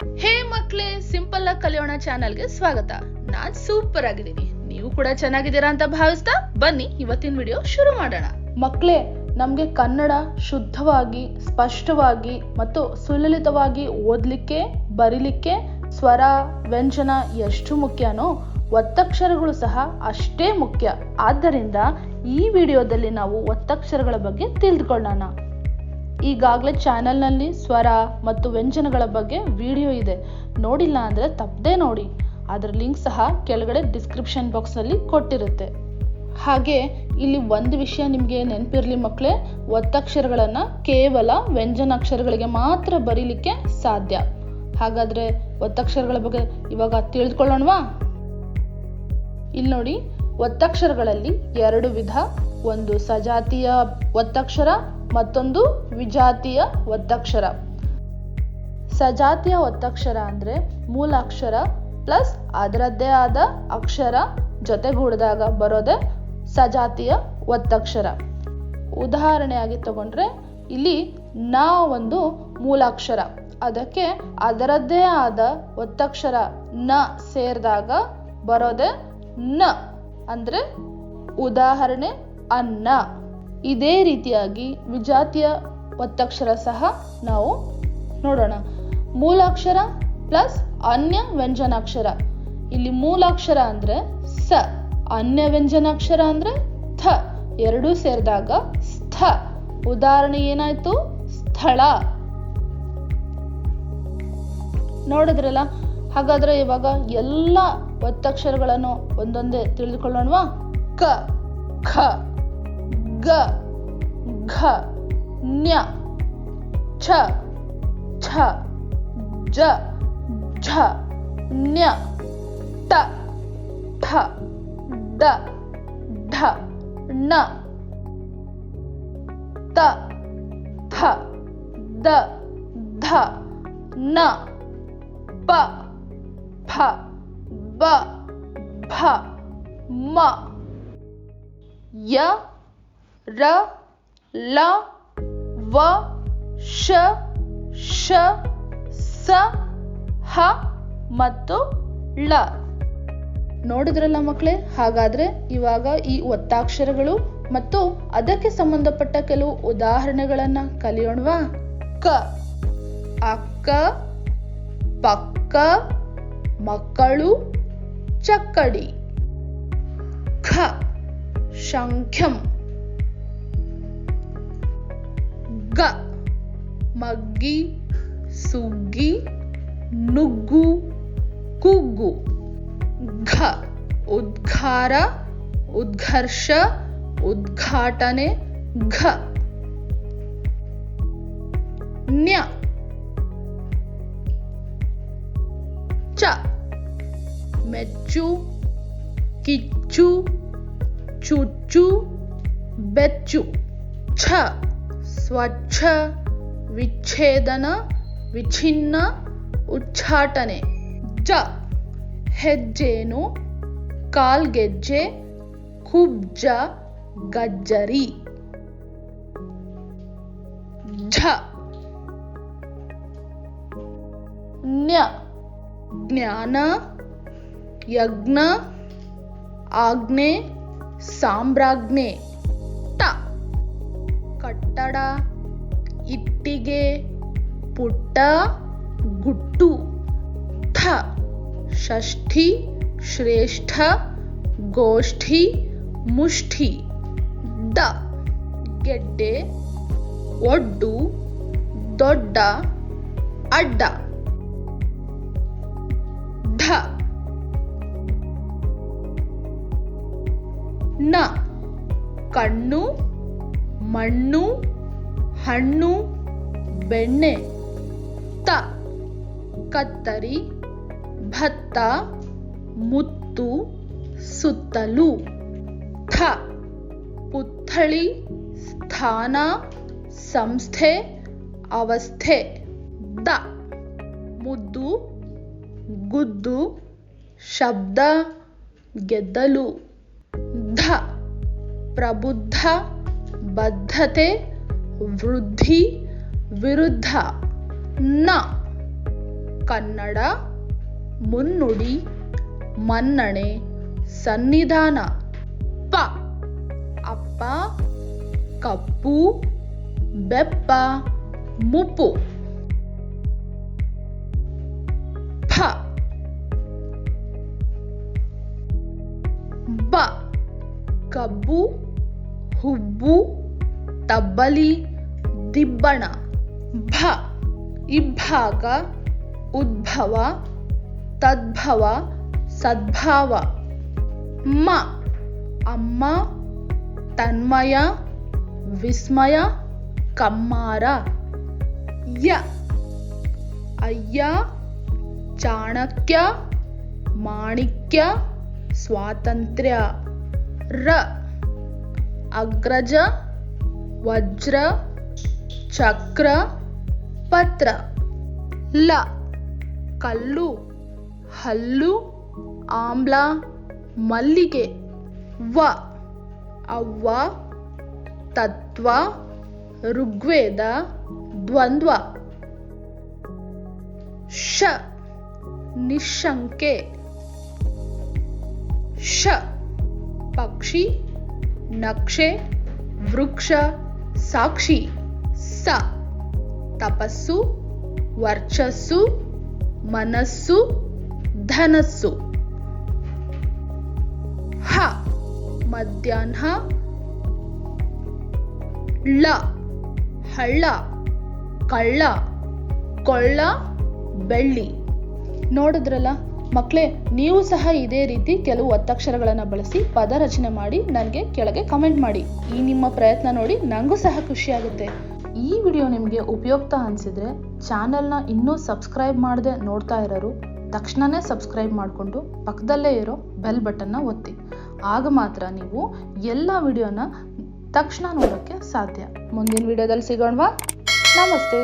ಹೇ ಮಕ್ಳೇ, simple ಆಗಿ ಕಲಿಯೋಣ ಚಾನಲ್ಗೆ ಸ್ವಾಗತ. ನಾನ್ ಸೂಪರ್ ಆಗಿದ್ದೀನಿ. ನೀವು ಕೂಡ ಚೆನ್ನಾಗಿದ್ದೀರಾ ಅಂತ ಭಾವಿಸ್ತಾ ಬನ್ನಿ, ಇವತ್ತಿನ ವಿಡಿಯೋ ಶುರು ಮಾಡೋಣ. ಮಕ್ಳೇ, ನಮ್ಗೆ ಕನ್ನಡ ಶುದ್ಧವಾಗಿ, ಸ್ಪಷ್ಟವಾಗಿ ಮತ್ತು ಸುಲಲಿತವಾಗಿ ಓದ್ಲಿಕ್ಕೆ, ಬರಿಲಿಕ್ಕೆ ಸ್ವರ, ವ್ಯಂಜನ ಎಷ್ಟು ಮುಖ್ಯನೋ ಒತ್ತಕ್ಷರಗಳು ಸಹ ಅಷ್ಟೇ ಮುಖ್ಯ. ಆದ್ದರಿಂದ ಈ ವಿಡಿಯೋದಲ್ಲಿ ನಾವು ಒತ್ತಕ್ಷರಗಳ ಬಗ್ಗೆ ತಿಳಿದುಕೊಳ್ಳೋಣ ಈಗಾಗಲೇ ಚಾನೆಲ್ನಲ್ಲಿ ಸ್ವರ ಮತ್ತು ವ್ಯಂಜನಗಳ ಬಗ್ಗೆ ವಿಡಿಯೋ ಇದೆ. ನೋಡಿಲ್ಲ ಅಂದರೆ ತಪ್ಪದೇ ನೋಡಿ. ಅದರ ಲಿಂಕ್ ಸಹ ಕೆಳಗಡೆ ಡಿಸ್ಕ್ರಿಪ್ಷನ್ ಬಾಕ್ಸ್ನಲ್ಲಿ ಕೊಟ್ಟಿರುತ್ತೆ. ಹಾಗೆ ಇಲ್ಲಿ ಒಂದು ವಿಷಯ ನಿಮಗೆ ನೆನಪಿರಲಿ ಮಕ್ಕಳೇ ಒತ್ತಕ್ಷರಗಳನ್ನು ಕೇವಲ ವ್ಯಂಜನಾಕ್ಷರಗಳಿಗೆ ಮಾತ್ರ ಬರೀಲಿಕ್ಕೆ ಸಾಧ್ಯ. ಹಾಗಾದರೆ ಒತ್ತಕ್ಷರಗಳ ಬಗ್ಗೆ ಇವಾಗ ತಿಳಿದುಕೊಳ್ಳೋಣವಾ ಇಲ್ಲಿ ನೋಡಿ ಒತ್ತಕ್ಷರಗಳಲ್ಲಿ ಎರಡು ವಿಧ ಒಂದು ಸಜಾತಿಯ ಒತ್ತಕ್ಷರ, ಮತ್ತೊಂದು ವಿಜಾತಿಯ ಒತ್ತಕ್ಷರ. ಸಜಾತಿಯ ಒತ್ತಕ್ಷರ ಅಂದರೆ ಮೂಲಾಕ್ಷರ ಪ್ಲಸ್ ಅದರದ್ದೇ ಆದ ಅಕ್ಷರ ಜೊತೆಗೂಡಿದಾಗ ಬರೋದೇ ಸಜಾತಿಯ ಒತ್ತಕ್ಷರ. ಉದಾಹರಣೆಯಾಗಿ ತಗೊಂಡ್ರೆ, ಇಲ್ಲಿ ನ ಒಂದು ಮೂಲಾಕ್ಷರ ಅದಕ್ಕೆ ಅದರದ್ದೇ ಆದ ಒತ್ತಕ್ಷರ ನ ಸೇರಿದಾಗ ಬರೋದೆ ನ. ಅಂದ್ರೆ ಉದಾಹರಣೆ ಅನ್ನ. ಇದೇ ರೀತಿಯಾಗಿ ವಿಜಾತಿಯ ಒತ್ತಕ್ಷರ ಸಹ ನಾವು ನೋಡೋಣ. ಮೂಲಾಕ್ಷರ ಪ್ಲಸ್ ಅನ್ಯ ವ್ಯಂಜನಾಕ್ಷರ. ಇಲ್ಲಿ ಮೂಲಾಕ್ಷರ ಅಂದ್ರೆ ಸ, ಅನ್ಯ ವ್ಯಂಜನಾಕ್ಷರ ಅಂದ್ರೆ ಥ, ಎರಡೂ ಸೇರಿದಾಗ ಸ್ಥ. ಉದಾಹರಣೆ ಏನಾಯ್ತು? ಸ್ಥಳ. ನೋಡಿದ್ರಲ್ಲ, ಹಾಗಾದ್ರೆ ಇವಾಗ ಎಲ್ಲ ಒತ್ತಕ್ಷರಗಳನ್ನು ಒಂದೊಂದೇ ತಿಳಿದುಕೊಳ್ಳೋಣವಾ? ಕ, ಖ. ಗ ಘ ನ್ಯ ಛ ಛ ಜ ಝ ನ್ಯ ಟ ಠ ಡ ಢ ಣ ತ ಥ ದ ಧ ನ ಪ ಫ ಬ ಭ ಮ ಯ ರ ಲ ವ, ಶ ಶ, ಸ, ಹ ಮತ್ತು ಳ. ನೋಡಿದ್ರಲ್ಲ ಮಕ್ಕಳೇ ಹಾಗಾದ್ರೆ ಇವಾಗ ಈ ಒತ್ತಾಕ್ಷರಗಳು ಮತ್ತು ಅದಕ್ಕೆ ಸಂಬಂಧಪಟ್ಟ ಕೆಲವು ಉದಾಹರಣೆಗಳನ್ನ ಕಲಿಯೋಣವಾ. ಕ, ಅಕ್ಕ, ಪಕ್ಕ, ಮಕ್ಕಳು, ಚಕ್ಕಡಿ. ಖ, ಶಂಖ್ಯಂ. ಗ ಮಗ್ಗಿ ಸುಗ್ಗಿ ನುಗ್ಗು ಕುಗ್ಗು ಘ ಉದ್ಘಾರ ಉದ್ಘರ್ಷ ಉದ್ಘಾಟನೆ ಘ ನ್ಯ ಚ ಮೆಚ್ಚು ಕಿಚ್ಚು ಚುಚ್ಚು ಬೆಚ್ಚು ಛ ಸ್ವಚ್ಛ ವಿಚ್ಛೇದನ ವಿಚ್ಛಿನ್ನ ಉಚ್ಚಾಟನೆ ಜ ಹೆಜ್ಜೇನು ಕಾಲ್ಗೆಜ್ಜೆ ಕುಬ್ಜ ಗಜ್ಜರಿ ಝ ನ್ಯ ಜ್ಞಾನ ಯಜ್ಞ ಆಜ್ಞೆ ಸಾಮ್ರಾಜ್ಞೆ ಟ ಕಟ್ಟಡ, ಇಟ್ಟಿಗೆ, ಪುಟ್ಟ, ಗುಟ್ಟು. ಥ. ಷಷ್ಠಿ, ಶ್ರೇಷ್ಠ, ಗೋಷ್ಠಿ, ಮುಷ್ಠಿ. ದ ಗೆಡ್ಡೆ, ಒಡ್ಡು, ದೊಡ್ಡ, ಅಡ್ಡ. ಢ ನ. ಕಣ್ಣು ಮಣ್ಣು, ಹಣ್ಣು, ಬೆಣ್ಣೆ, ತ, ಕತ್ತರಿ, ಭತ್ತ, ಮುತ್ತು, ಸುತ್ತಲೂ, ಥ, ಪುತ್ಥಳಿ, ಸ್ಥಾನ, ಸಂಸ್ಥೆ, ಅವಸ್ಥೆ, ದ, ಮುದ್ದು, ಗುದ್ದು, ಶಬ್ದ, ಗೆದ್ದಲು, ಧ, ಪ್ರಬುದ್ಧ ಬದ್ಧತೆ, ವೃದ್ಧಿ, ವಿರುದ್ಧ. ನ. ಕನ್ನಡ, ಮುನ್ನುಡಿ, ಮನ್ನಣೆ, ಸನ್ನಿಧಾನ. ಪ. ಅಪ್ಪ, ಕಪ್ಪು, ಬೆಪ್ಪ, ಮುಪ್ಪು. ಫ. ಬ. ಕಬ್ಬು ಹುಬ್ಬು ತಬ್ಬಲಿ ದಿಬ್ಬಣ ಭ ಇಬ್ಬಾಗ ಉದ್ಭವ ತದ್ಭವ ಸದ್ಭಾವ ಮ ಅಮ್ಮ ತನ್ಮಯ ವಿಸ್ಮಯ ಕಮ್ಮಾರ ಯ ಅಯ್ಯ ಚಾಣಕ್ಯ ಮಾಣಿಕ್ಯ ಸ್ವಾತಂತ್ರ್ಯ ರ ಅಗ್ರಜ, ವಜ್ರ, ಚಕ್ರ, ಪತ್ರ. ಲ. ಕಲ್ಲು, ಹಲ್ಲು, ಆಮ್ಲ, ಮಲ್ಲಿಗೆ. ವ. ಅವ್ವ, ತತ್ವ, ಋಗ್ವೇದ, ದ್ವಂದ್ವ. ಶ ನಿಶಂಕೆ. ಶ ಪಕ್ಷಿ. ನಕ್ಷೆ, ವೃಕ್ಷ, ಸಾಕ್ಷಿ, ಸ. ತಪಸ್ಸು, ವರ್ಚಸ್ಸು, ಮನಸ್ಸು, ಧನಸ್ಸು. ಹ. ಮಧ್ಯಾಹ್ನ. ಳ. ಹಳ್ಳ. ಕಳ್ಳ. ಕೊಳ್ಳ. ಬೆಳ್ಳಿ. ನೋಡಿದ್ರಲ್ಲ? ಮಕ್ಕಳೇ ನೀವು ಸಹ ಇದೇ ರೀತಿ ಕೆಲವು ಒತ್ತಕ್ಷರಗಳನ್ನು ಬಳಸಿ ಪದ ರಚನೆ ಮಾಡಿ ನನಗೆ ಕೆಳಗೆ ಕಮೆಂಟ್ ಮಾಡಿ. ಈ ನಿಮ್ಮ ಪ್ರಯತ್ನ ನೋಡಿ ನನಗೂ ಸಹ ಖುಷಿಯಾಗುತ್ತೆ. ಈ ವಿಡಿಯೋ ನಿಮಗೆ ಉಪಯುಕ್ತ ಅನಿಸಿದ್ರೆ ಚಾನಲ್ನ ಇನ್ನೂ ಸಬ್ಸ್ಕ್ರೈಬ್ ಮಾಡದೆ ನೋಡ್ತಾ ಇರೋರು ತಕ್ಷಣವೇ ಸಬ್ಸ್ಕ್ರೈಬ್ ಮಾಡಿಕೊಂಡು ಪಕ್ಕದಲ್ಲೇ ಇರೋ ಬೆಲ್ ಬಟನ್ನ ಒತ್ತಿ. ಆಗ ಮಾತ್ರ ನೀವು ಎಲ್ಲ ವಿಡಿಯೋನ ತಕ್ಷಣ ನೋಡೋಕ್ಕೆ ಸಾಧ್ಯ. ಮುಂದಿನ ವಿಡಿಯೋದಲ್ಲಿ ಸಿಗೋಣವಾ? ನಮಸ್ತೆ.